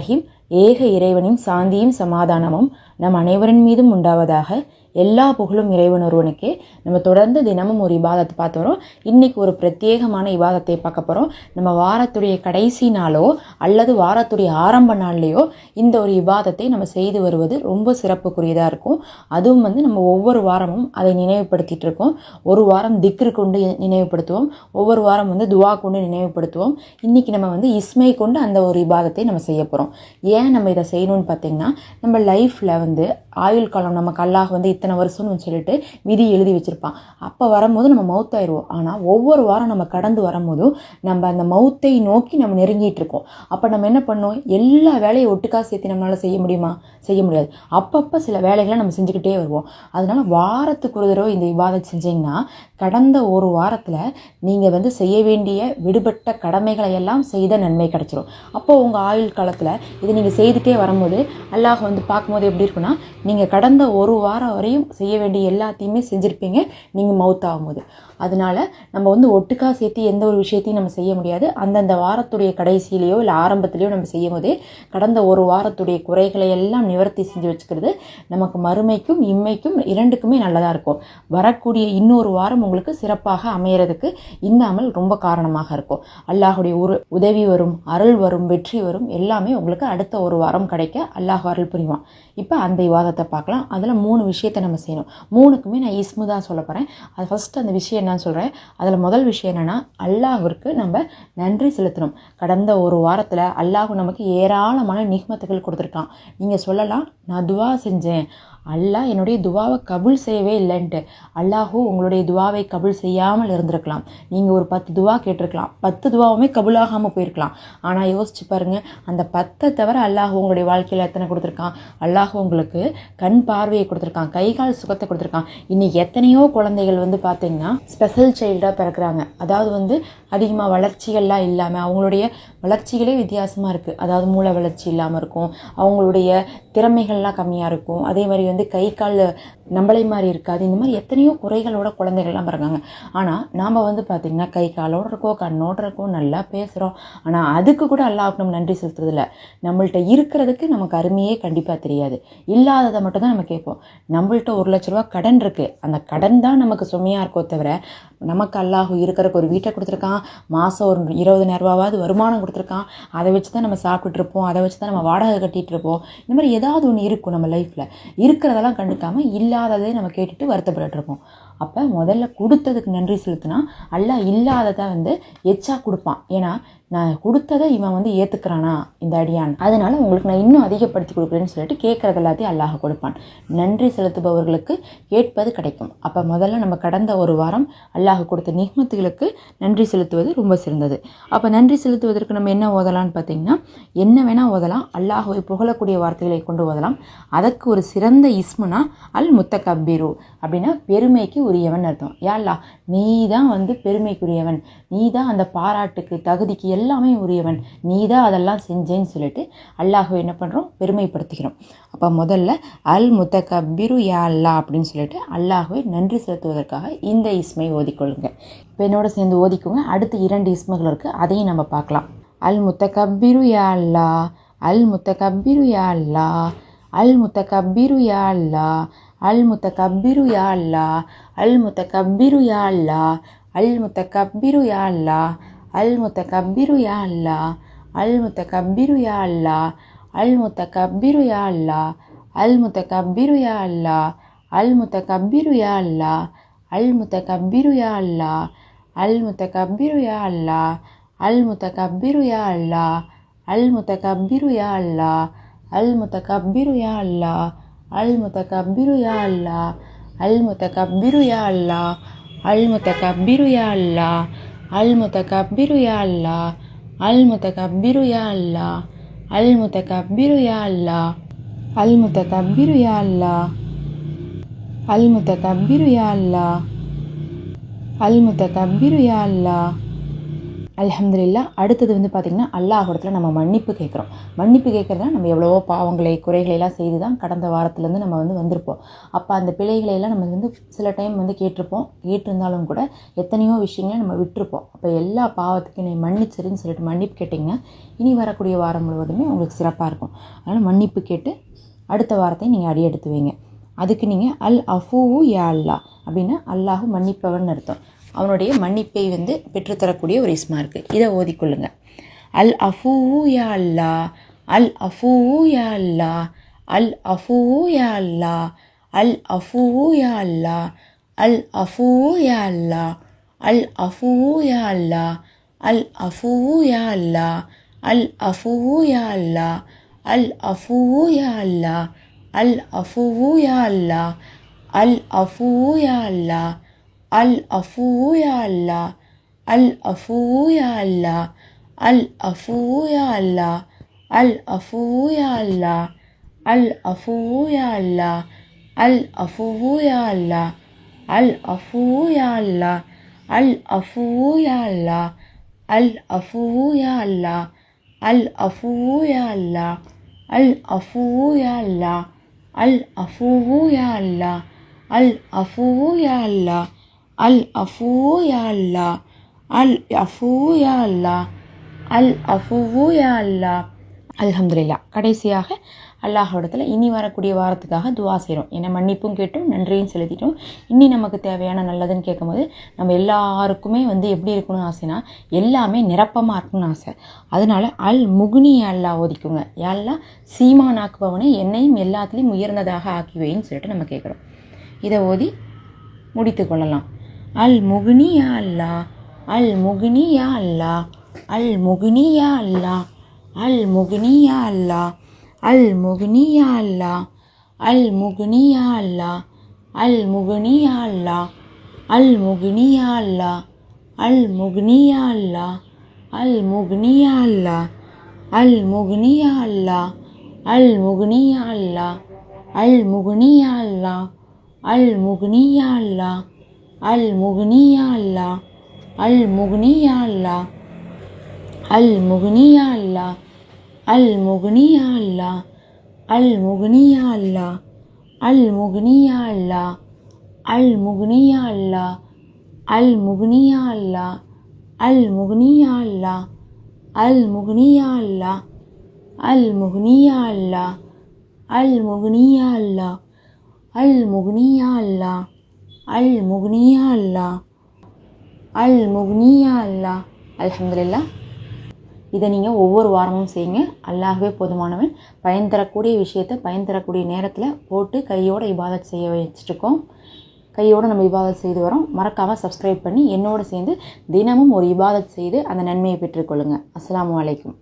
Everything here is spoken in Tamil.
Rahim. ஏக இறைவனின் சாந்தியும் சமாதானமும் நம் அனைவரின் மீதும் உண்டாவதாக எல்லா புகழும் இறைவன் ஒருவனுக்கே. நம்ம தொடர்ந்து தினமும் ஒரு இபாதத்தை பார்த்து வரோம். இன்றைக்கி ஒரு பிரத்யேகமான இபாதத்தை பார்க்க போகிறோம் நம்ம வாரத்துடைய கடைசி நாளோ அல்லது வாரத்துடைய ஆரம்ப நாள்லேயோ இந்த ஒரு இபாதத்தை நம்ம செய்து வருவது ரொம்ப சிறப்புக்குரியதாக இருக்கும். அதுவும் வந்து நம்ம ஒவ்வொரு வாரமும் அதை நினைவுபடுத்திட்டு இருக்கோம். ஒரு வாரம் திக்ரு கொண்டு நினைவுபடுத்துவோம். ஒவ்வொரு வாரம் வந்து துவா கொண்டு நினைவுபடுத்துவோம். இன்றைக்கி நம்ம வந்து இஸ்மை கொண்டு அந்த ஒரு இபாதத்தை நம்ம செய்ய போகிறோம் ஏன் நம்ம இதை செய்யணும்னு பார்த்தீங்கன்னா நம்ம லைஃப்பில் வந்து ஆயுள் காலம் நமக்கு அல்லாஹ் வந்து இத்தனை வருஷம்னு சொல்லிட்டு விதி எழுதி வச்சுருப்பான். அப்போ வரும்போது நம்ம மவுத் ஆயிடுவோம். ஆனால் ஒவ்வொரு வாரம் நம்ம கடந்து வரும்போதும் நம்ம அந்த மவுத்தை நோக்கி நம்ம நெருங்கிட்டு இருக்கோம். அப்போ நம்ம என்ன பண்ணோம்? எல்லா வேலையும் ஒட்டுக்கா சேர்த்து நம்மளால் செய்ய முடியுமா? செய்ய முடியாது. அப்பப்போ சில வேலைகளை நம்ம செஞ்சுக்கிட்டே வருவோம். அதனால் வாரத்துக்கு ஒரு தடவை இந்த விவாதம் செஞ்சீங்கன்னா கடந்த ஒரு வாரத்தில் நீங்கள் வந்து செய்ய வேண்டிய விடுபட்ட கடமைகளை எல்லாம் செய்த நன்மை கிடச்சிரும். அப்போது உங்கள் ஆயுள் காலத்தில் இதை நீங்கள் செய்துட்டே வரும்போது அல்லாஹ் வந்து பார்க்கும்போது எப்படி இருக்குன்னா நீங்கள் கடந்த ஒரு வாரம் வரையும் செய்ய வேண்டிய எல்லாத்தையுமே செஞ்சுருப்பீங்க. நீங்கள் மவுத் ஆகும்போது. அதனால நம்ம வந்து ஒட்டுக்கா சேர்த்து எந்த ஒரு விஷயத்தையும் நம்ம செய்ய முடியாது. அந்தந்த வாரத்துடைய கடைசியிலையோ இல்லை ஆரம்பத்துலேயோ நம்ம செய்யும் போதே கடந்த ஒரு வாரத்துடைய குறைகளை எல்லாம் நிவர்த்தி செஞ்சு வச்சுக்கிறது நமக்கு மறுமைக்கும் இம்மைக்கும் இரண்டுக்குமே நல்லதாக இருக்கும். வரக்கூடிய இன்னொரு வாரம் உங்களுக்கு சிறப்பாக அமையறதுக்கு இந்த அமல் ரொம்ப காரணமாக இருக்கும். அல்லாஹுடைய ஒரு உதவி வரும் அருள் வரும் வெற்றி வரும் எல்லாமே உங்களுக்கு அடுத்த ஒரு வாரம் கிடைக்க அல்லாஹ் அருள் புரிவான். இப்போ அந்த புத்தகத்தை பார்க்கலாம். அதில் மூணு விஷயத்தை நம்ம செய்யணும். மூணுக்குமே நான் இஸ்மு தான் சொல்ல போகிறேன் அது ஃபஸ்ட்டு அந்த விஷயம் என்னன்னு சொல்கிறேன் அதில் முதல் விஷயம் என்னென்னா அல்லாஹ்விற்கு நம்ம நன்றி செலுத்தணும். கடந்த ஒரு வாரத்தில் அல்லாஹ் நமக்கு ஏராளமான நிகமத்துகள் கொடுத்துருக்கான். நீங்கள் சொல்லலாம் நான் துவா செஞ்சேன். அல்லாஹ் என்னுடைய துவாவை கபுல் செய்யவே இல்லைன்ட்டு. அல்லாஹூ உங்களுடைய துவாவை கபுல் செய்யாமல் இருந்திருக்கலாம். நீங்கள் ஒரு பத்து துவா கேட்டிருக்கலாம். பத்து துவாவுமே கபுலாகாமல் போயிருக்கலாம். ஆனால் யோசிச்சு பாருங்கள் அந்த பத்தை தவிர அல்லாஹ் உங்களுடைய வாழ்க்கையில் எத்தனை கொடுத்துருக்கான்? அல்லாஹ் உங்களுக்கு கண் பார்வையை கொடுத்துருக்கான் கை கால் சுகத்தை கொடுத்துருக்கான். இன்னைக்கு எத்தனையோ குழந்தைகள் வந்து பார்த்தீங்கன்னா ஸ்பெஷல் சைல்டாக பிறக்கிறாங்க. அதாவது வந்து அதிகமாக வளர்ச்சிகள்லாம் இல்லாமல் அவங்களுடைய வளர்ச்சிகளே வித்தியாசமாக இருக்குது அதாவது மூளை வளர்ச்சி இல்லாமல் இருக்கும். அவங்களுடைய திறமைகள்லாம் கம்மியாக இருக்கும். அதே மாதிரி வந்து கை கால் நம்மளை மாதிரி இருக்காது. இந்த மாதிரி எத்தனையோ குறைகளோட குழந்தைகள்லாம் பிறக்காங்க ஆனால் நாம் வந்து பார்த்திங்கன்னா கை காலோட இருக்கோ கண்ணோட இருக்கோ நல்லா பேசுகிறோம் ஆனால் அதுக்கு கூட அல்லாஹ் நம்ம நன்றி செலுத்துறதில்ல. நம்மள்ட்ட இருக்கிறதுக்கு நமக்கு அருமையே கண்டிப்பாக தெரியாது. இல்லாததை மட்டும் தான் நம்ம கேட்போம். நம்மள்ட்ட ஒரு லட்ச ரூபா கடன் இருக்குது அந்த கடன் தான் நமக்கு சுமையாக இருக்கோ தவிர நமக்கு அல்லாஹ் இருக்கிறக்கு ஒரு வீட்டை கொடுத்துருக்கான். மாதம் ஒரு இருபது ரூபாவது வருமானம் கொடுத்துருக்கான். அதை வச்சு தான் நம்ம சாப்பிட்டுட்ருப்போம் அதை வச்சு தான் நம்ம வாடகை கட்டிகிட்டு இருப்போம். இந்த மாதிரி ஏதாவது ஒன்று இருக்கும் நம்ம லைஃப்பில் இருக்கிறதெல்லாம் கண்டுக்காமல் இல்லை இல்லாததை நம்ம கேட்டுட்டு வருத்தப்பட்டுருப்போம் அப்போ முதல்ல கொடுத்ததுக்கு நன்றி செலுத்தினா அல்லாஹ் இல்லாததை வந்து எச்சா கொடுப்பான். ஏன்னா நான் கொடுத்ததை இவன் வந்து ஏற்றுக்கிறானா இந்த அடியான். அதனால் உங்களுக்கு நான் இன்னும் அதிகப்படுத்தி கொடுக்குறேன்னு சொல்லிட்டு கேட்குறது எல்லாத்தையும் அல்லாஹ் கொடுப்பான். நன்றி செலுத்துபவர்களுக்கு கேட்பது கிடைக்கும். அப்போ முதல்ல நம்ம கடந்த ஒரு வாரம் அல்லாஹ் கொடுத்த நிகமத்துகளுக்கு நன்றி செலுத்துவது ரொம்ப சிறந்தது. அப்போ நன்றி செலுத்துவதற்கு நம்ம என்ன ஓதலாம்னு பார்த்தீங்கன்னா என்ன வேணால் ஓதலாம். அல்லாஹுவை புகழக்கூடிய வார்த்தைகளை கொண்டு ஓதலாம். அதற்கு ஒரு சிறந்த இஸ்முனா அல் முத்தகப்பீரு அப்படின்னா பெருமைக்கு உரியவன் அர்த்தம். யாழ்லா நீ தான் வந்து பெருமைக்குரியவன். நீ தான் அந்த பாராட்டுக்கு தகுதிக்கு எல்லாமே உரியவன். நீ தான் அதெல்லாம் செஞ்சேன்னு சொல்லிட்டு அல்லாஹுவை என்ன பண்ணுறோம் பெருமைப்படுத்திக்கிறோம் அப்போ முதல்ல அல் முத்த கபிரு யா அல்லா அப்படின்னு சொல்லிட்டு அல்லாஹுவை நன்றி செலுத்துவதற்காக இந்த இஸ்மை ஓதிக்கொள்ளுங்க. இப்போ என்னோட சேர்ந்து ஓதிக்கோங்க. அடுத்து இரண்டு இஸ்மைகள் இருக்குது அதையும் நம்ம பார்க்கலாம். அல் முத்த யா அல்லா அல் முத்த கபிரு யா அல்லா அல் முத்த கபிரு யா அல்லா அல் முத்தகப்பிரு யா அல்லா அல் முத்தகப்பிரு யா அல்லா அல் முத்தகப்பிரு யா அல்லா அல் முத்தகப்பிரு யா அல்லா அல் முத்தகப்பிரு யா அல்லா அல் முத்தகப்பிரு யா அல்லா அல் முத்தகப்பிரு யா அல்லா அல் முத்தகப்பிரு யா அல்லா அல் முத்தகப்பிரு யா அல்லா அல் முத்தகப்பிரு யா அல்லா அல் முத்தகப்பிரு யா அல்லா அல் முத்தகப்பிரு யா அல்லா அல் முத்தகப்பிரு யா அல்லா அல் முத்தகப்பிரு யா அல்லா அல் முத்தகப்பிரு யா அல்லா அல் முத்தகப்பிரு யா அல்லா அல் முத்தகப்பிரு யா அல்லா அல் முத்தகப்பிரு யா அல்லா அல் முத்தகப்பிரு யா அல்லா அல் முத்தகப்பிரு யா அல்லா அல் முத்தகப்பிரு யா அல்லா அல் முத்தகப்பிரு யா அல்லா அலமதுல்லா அடுத்தது வந்து பார்த்திங்கன்னா அல்லாஹிடத்தில் நம்ம மன்னிப்பு கேட்குறோம். மன்னிப்பு கேட்குறதா நம்ம எவ்வளவோ பாவங்களை குறைகளை எல்லாம் செய்து தான் கடந்த வாரத்துலேருந்து நம்ம வந்து வந்திருப்போம். அப்போ அந்த பிழைகளை எல்லாம் நம்ம வந்து சில டைம் வந்து கேட்டிருப்போம். கேட்டிருந்தாலும் கூட எத்தனையோ விஷயங்களை நம்ம விட்டுருப்போம். அப்போ எல்லா பாவத்துக்கும் நீ மன்னிச்சிருன்னு சொல்லிட்டு மன்னிப்பு கேட்டிங்கன்னா இனி வரக்கூடிய வாரம் முழுவதுமே உங்களுக்கு சிறப்பாக இருக்கும். அதனால் மன்னிப்பு கேட்டு அடுத்த வாரத்தை நீங்கள் அடி எடுத்து வைங்க. அதுக்கு நீங்கள் அல் அஃபூ யா அல்லா அப்படின்னா அல்லாஹு மன்னிப்பவன் அர்த்தம். அவனுடைய மன்னிப்பை வந்து பெற்றுத்தரக்கூடிய ஒரு இஸ்மா இருக்குது இதை ஓதிக்கொள்ளுங்க அல் அஃபூ யா அல்லா அல் அஃபூ யா அல்லா அல் அஃபூவு யா அல்லா அல் அஃபூ யா அல்லா அல் அஃபூவு யா அல்லா அல் அஃபூவு யா அல்லா அல் அஃபூ யா அல்லா அல் அஃபூ யா அல்லா அல் அஃபூ யா அல்லா அல் அஃபூ யா அல்லா அல் அஃபூவு யா அல்லா அல் அஃபூவு யா அல்லா அல் அஃபூவு யா அல்லா அல் அஃபூவு யா அல்லா அல் அஃபூவு யா அல்லா அல் அஃபூவு யா அல்லா அல் அஃபூவு யா அல்லா அல் அஃபூவு யா அல்லா அல் அஃபூவு யா அல்லா அல் அஃபூவு யா அல்லா அல் அஃபூவு யா அல்லா அல் அஃபூவு யா அல்லா அல் அஃபூவு யா அல்லா அல் அஃபூவு யா அல்லா அல் அல்ஹம்துலில்லா. கடைசியாக அல்லாஹோடத்தில் இனி வரக்கூடிய வாரத்துக்காக துவா செய்கிறோம் ஏன்னா மன்னிப்பும் கேட்டோம் நன்றியும் செலுத்திட்டோம். இன்னி நமக்கு தேவையான நல்லதுன்னு கேட்கும்போது நம்ம எல்லாருக்குமே வந்து எப்படி இருக்கணும்னு ஆசைனா எல்லாமே நிரப்பமாக இருக்கணும்னு ஆசை. அதனால் அல் முகுனி அல்லா ஓதிக்குங்க யாழ்லா சீமானாக்குபவனை என்னையும் எல்லாத்துலேயும் உயர்ந்ததாக ஆக்கி வைன்னு சொல்லிட்டு நம்ம கேட்குறோம். இதை ஓதி முடித்து கொள்ளலாம். அல் முகுனி யா அல்லா அல் முகுனி யா அல்லா அல் முகுனி யா அல்லா அல் முகுனி யா அல்லா அல் முகுனி யா அல்லா அல் முகுனி யா அல்லா அல் முகுனி யா அல்லா அல் முகுனி யா அல்லா அல் முகுனி யா அல்லா அல் முகுனி யா அல்லா அல் முகுனி யா அல்லா அல் முகுனி யா அல்லா அல் முகுனி யா அல்லா அல் முகுனி யா அல்லா அல் முகுனியா அல்லா அல் முகுனியா அல்லா அல் முகுனியா அல்லா அல் முகுனியா அல்லா அல் முகுனியா அல்லா அல் முகுனியா அல்லா அல் முகுனியா அல்லா அல் முகுனியா அல்லா அல் முகுனியா அல்லா அல் முகுனியா அல்லா அல் முகுனியா அல்லா அல் முகுனியா அல்லா அல் முகுனியா அல்லா அல் முக்னியா அல்லா அல் முக்னியா அல்லா அல்ஹம்துலில்லாஹ். இதை நீங்கள் ஒவ்வொரு வாரமும் செய்யுங்க. அல்லாஹ்வே போதுமானவன். பயன் தரக்கூடிய விஷயத்தை பயன் தரக்கூடிய நேரத்தில் போட்டு கையோட இபாதத் செய்ய வச்சுருக்கோம் கையோடு நம்ம இபாதத் செய்து வரோம். மறக்காமல் சப்ஸ்கிரைப் பண்ணி என்னோடு சேர்ந்து தினமும் ஒரு இபாதத் செய்து அந்த நன்மையை பெற்றுக்கொள்ளுங்கள் அஸ்லாம் அலைக்கும்.